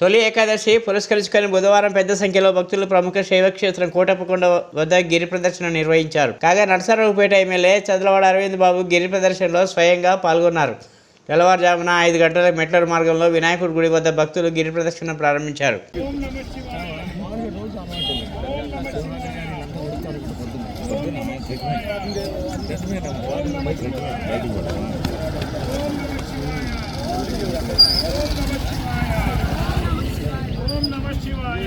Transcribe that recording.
తొలి ఏకాదశి పురస్కరించుకొని బుధవారం పెద్ద సంఖ్యలో భక్తులు ప్రముఖ శైవక్షేత్రం కోటప్పకొండ వద్ద గిరి ప్రదర్శన నిర్వహించారు. కాగా నరసరావుపేట ఎమ్మెల్యే చదలవాడ అరవింద్ బాబు గిరి ప్రదర్శనలో స్వయంగా పాల్గొన్నారు. తెల్లవారుజామున ఐదు గంటల మెట్ల మార్గంలో వినాయకుడి గుడి వద్ద భక్తులు గిరి ప్రదర్శన ప్రారంభించారు ఓం నమ శివాయ